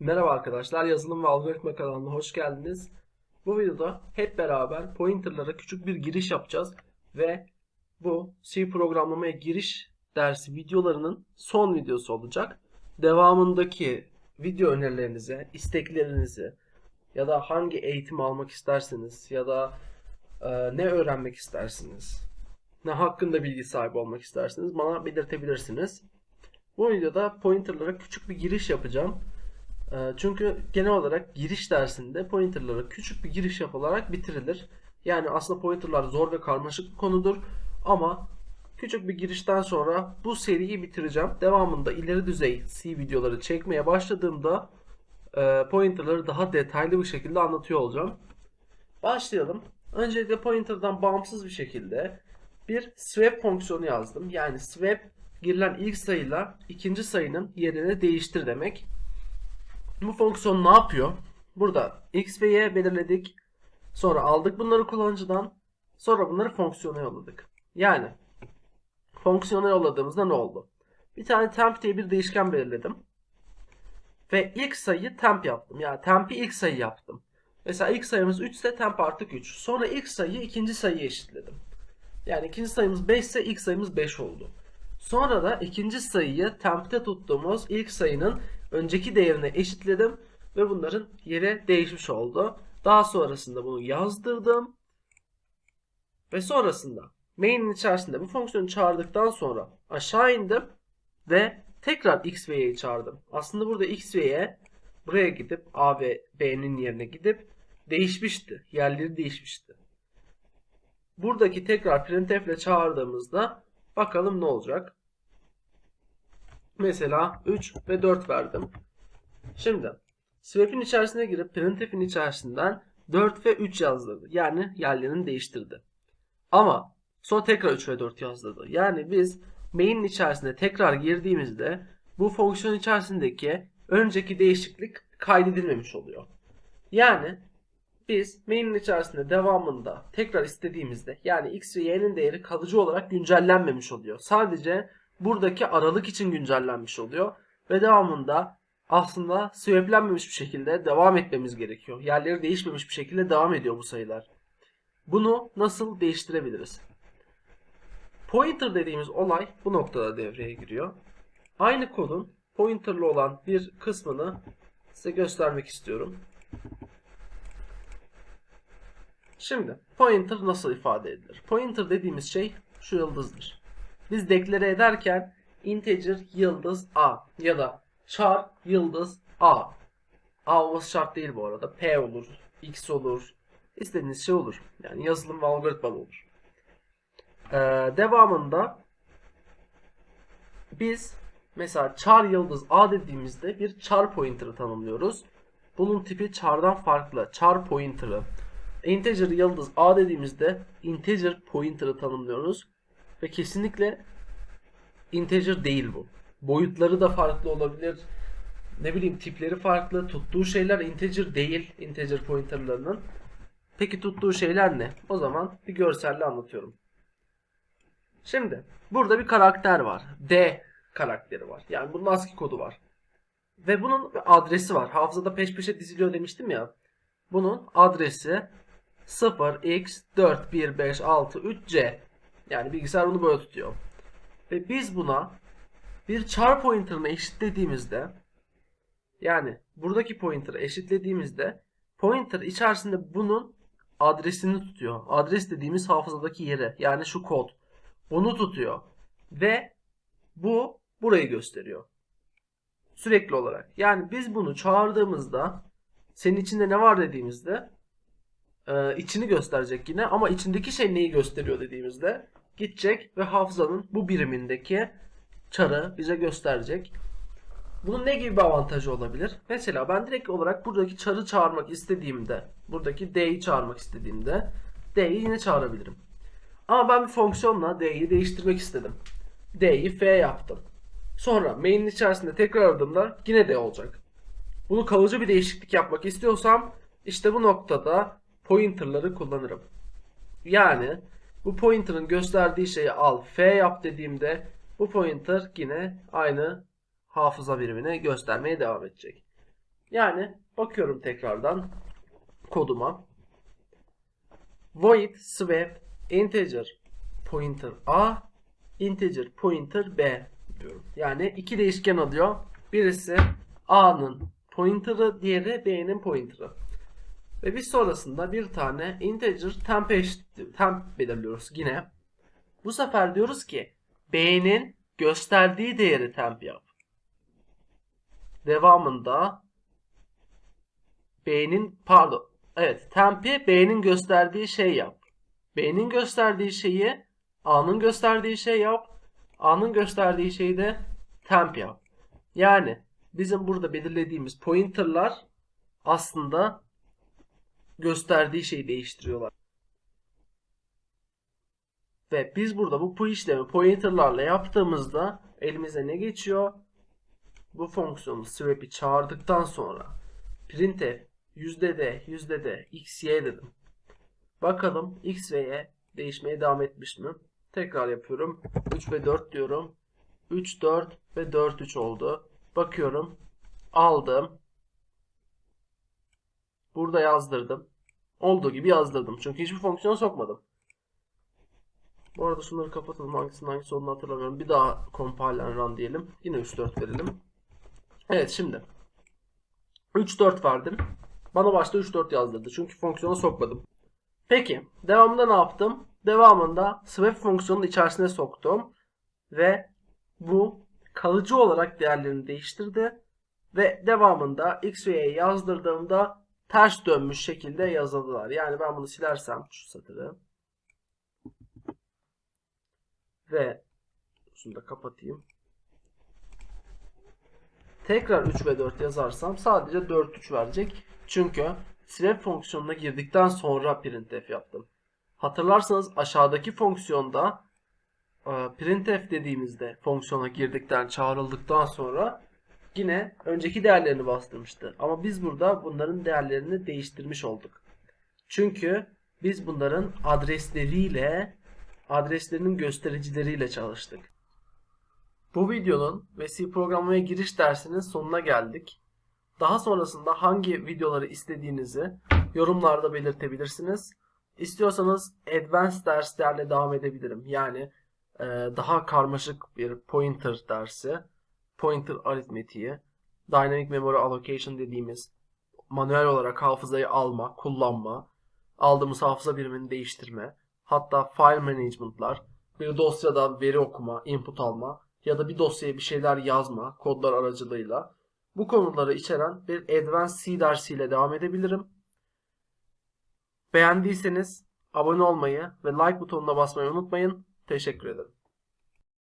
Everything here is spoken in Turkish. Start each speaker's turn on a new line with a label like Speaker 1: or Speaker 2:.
Speaker 1: Merhaba arkadaşlar, yazılım ve algoritma kanalına hoş geldiniz. Bu videoda hep beraber pointerlara küçük bir giriş yapacağız ve bu C programlamaya giriş dersi videolarının son videosu olacak. Devamındaki video önerilerinize, isteklerinizi ya da hangi eğitim almak isterseniz ya da e, ne öğrenmek istersiniz, ne hakkında bilgi sahibi olmak istersiniz bana belirtebilirsiniz. Bu videoda pointerlara küçük bir giriş yapacağım. Ee, Çünkü genel olarak giriş dersinde pointerlara küçük bir giriş yapılarak bitirilir. Yani aslında pointerlar zor ve karmaşık bir konudur ama küçük bir girişten sonra bu seriyi bitireceğim. Devamında ileri düzey C videoları çekmeye başladığımda e, pointerları daha detaylı bir şekilde anlatıyor olacağım. Başlayalım. Öncelikle pointer'dan bağımsız bir şekilde bir swap fonksiyonu yazdım. Yani swap girilen ilk sayıyla ikinci sayının yerini değiştir demek. Bu fonksiyon ne yapıyor? Burada x ve y belirledik. Sonra aldık bunları kullanıcıdan. Sonra bunları fonksiyona yolladık. Yani fonksiyona yolladığımızda ne oldu? Bir tane temp diye bir değişken belirledim. Ve ilk sayıyı temp yaptım. Yani temp'i ilk sayı yaptım. Mesela ilk sayımız 3 ise temp artık 3. Sonra ilk sayıyı ikinci sayıya eşitledim. Yani ikinci sayımız 5 ise ilk sayımız 5 oldu. Sonra da ikinci sayıyı temp'te tuttuğumuz ilk sayının önceki değerine eşitledim ve bunların yeri değişmiş oldu. Daha sonrasında bunu yazdırdım ve sonrasında main'in içerisinde bu fonksiyonu çağırdıktan sonra aşağı indim ve tekrar x ve y'yi çağırdım. Aslında burada x ve y buraya gidip a ve b'nin yerine gidip değişmişti. Yerleri değişmişti. Buradaki tekrar printf ile çağırdığımızda bakalım ne olacak. Mesela 3 ve 4 verdim. Şimdi swap'in içerisine girip printf'in içerisinden 4 ve 3 yazdırdı. Yani yerlerini değiştirdi. Ama sonra tekrar 3 ve 4 yazdırdı. Yani biz main'in içerisine tekrar girdiğimizde bu fonksiyon içerisindeki önceki değişiklik kaydedilmemiş oluyor. Yani biz main'in içerisinde devamında tekrar istediğimizde yani x ve y'nin değeri kalıcı olarak güncellenmemiş oluyor. Sadece buradaki aralık için güncellenmiş oluyor ve devamında aslında swaplenmemiş bir şekilde devam etmemiz gerekiyor. Yerleri değişmemiş bir şekilde devam ediyor bu sayılar. Bunu nasıl değiştirebiliriz? Pointer dediğimiz olay bu noktada devreye giriyor. Aynı kodun pointerlı olan bir kısmını size göstermek istiyorum. Şimdi pointer nasıl ifade edilir? Pointer dediğimiz şey şu yıldızdır. Biz deklare ederken integer yıldız a ya da char yıldız a. A olması şart değil bu arada. P olur, x olur, istediğiniz şey olur. Yani yazılım ve algoritma olur. Ee, devamında biz mesela char yıldız a dediğimizde bir char pointer'ı tanımlıyoruz. Bunun tipi char'dan farklı. Char pointer'ı. Integer yıldız a dediğimizde integer pointer'ı tanımlıyoruz. Ve kesinlikle integer değil bu. Boyutları da farklı olabilir. Ne bileyim tipleri farklı. Tuttuğu şeyler integer değil. Integer pointerlarının. Peki tuttuğu şeyler ne? O zaman bir görselle anlatıyorum. Şimdi burada bir karakter var. D karakteri var. Yani bunun ASCII kodu var. Ve bunun adresi var. Hafızada peş peşe diziliyor demiştim ya. Bunun adresi 0x415663c. Yani bilgisayar bunu böyle tutuyor. Ve biz buna bir char pointer'ını eşitlediğimizde yani buradaki pointer'ı eşitlediğimizde pointer içerisinde bunun adresini tutuyor. Adres dediğimiz hafızadaki yeri yani şu kod. Onu tutuyor. Ve bu burayı gösteriyor. Sürekli olarak. Yani biz bunu çağırdığımızda senin içinde ne var dediğimizde e, içini gösterecek yine ama içindeki şey neyi gösteriyor dediğimizde gidecek ve hafızanın bu birimindeki çarı bize gösterecek. Bunun ne gibi bir avantajı olabilir? Mesela ben direkt olarak buradaki çarı çağırmak istediğimde, buradaki d'yi çağırmak istediğimde d'yi yine çağırabilirim. Ama ben bir fonksiyonla d'yi değiştirmek istedim. d'yi f yaptım. Sonra main'in içerisinde tekrar aradığımda yine d olacak. Bunu kalıcı bir değişiklik yapmak istiyorsam işte bu noktada pointerları kullanırım. Yani bu pointer'ın gösterdiği şeyi al f yap dediğimde bu pointer yine aynı hafıza birimini göstermeye devam edecek. Yani bakıyorum tekrardan koduma. Void swap integer pointer a integer pointer b diyorum. Yani iki değişken alıyor. Birisi a'nın pointer'ı, diğeri b'nin pointer'ı. Ve biz sonrasında bir tane integer temp, temp belirliyoruz yine. Bu sefer diyoruz ki b'nin gösterdiği değeri temp yap. Devamında b'nin pardon evet temp'i b'nin gösterdiği şey yap. B'nin gösterdiği şeyi A'nın gösterdiği şey yap. A'nın gösterdiği şeyi de temp yap. Yani bizim burada belirlediğimiz pointer'lar aslında gösterdiği şeyi değiştiriyorlar. Ve biz burada bu bu işlemi pointer'larla yaptığımızda elimize ne geçiyor? Bu fonksiyonu swap'i çağırdıktan sonra printf yüzde de yüzde de x y dedim. Bakalım x ve y değişmeye devam etmiş mi? Tekrar yapıyorum. 3 ve 4 diyorum. 3 4 ve 4 3 oldu. Bakıyorum. Aldım. Burada yazdırdım. Olduğu gibi yazdırdım. Çünkü hiçbir fonksiyon sokmadım. Bu arada şunları kapatalım. Hangisinin hangisi olduğunu hatırlamıyorum. Bir daha compile and run diyelim. Yine 3 4 verelim. Evet şimdi. 3 4 verdim. Bana başta 3 4 yazdırdı. Çünkü fonksiyona sokmadım. Peki devamında ne yaptım? Devamında swap fonksiyonunun içerisine soktum ve bu kalıcı olarak değerlerini değiştirdi ve devamında x ve y yazdırdığımda ters dönmüş şekilde yazıldılar. Yani ben bunu silersem şu satırı ve şunu da kapatayım. Tekrar 3 ve 4 yazarsam sadece 4 3 verecek. Çünkü swap fonksiyonuna girdikten sonra printf yaptım. Hatırlarsanız aşağıdaki fonksiyonda e, printf dediğimizde fonksiyona girdikten çağrıldıktan sonra yine önceki değerlerini bastırmıştı. Ama biz burada bunların değerlerini değiştirmiş olduk. Çünkü biz bunların adresleriyle adreslerinin göstericileriyle çalıştık. Bu videonun ve C programlamaya giriş dersinin sonuna geldik. Daha sonrasında hangi videoları istediğinizi yorumlarda belirtebilirsiniz. İstiyorsanız advanced derslerle devam edebilirim. Yani e, daha karmaşık bir pointer dersi, pointer aritmetiği, dynamic memory allocation dediğimiz manuel olarak hafızayı alma, kullanma, aldığımız hafıza birimini değiştirme, hatta file management'lar, bir dosyadan veri okuma, input alma ya da bir dosyaya bir şeyler yazma kodlar aracılığıyla bu konuları içeren bir Advanced C dersiyle devam edebilirim. Beğendiyseniz abone olmayı ve like butonuna basmayı unutmayın. Teşekkür ederim.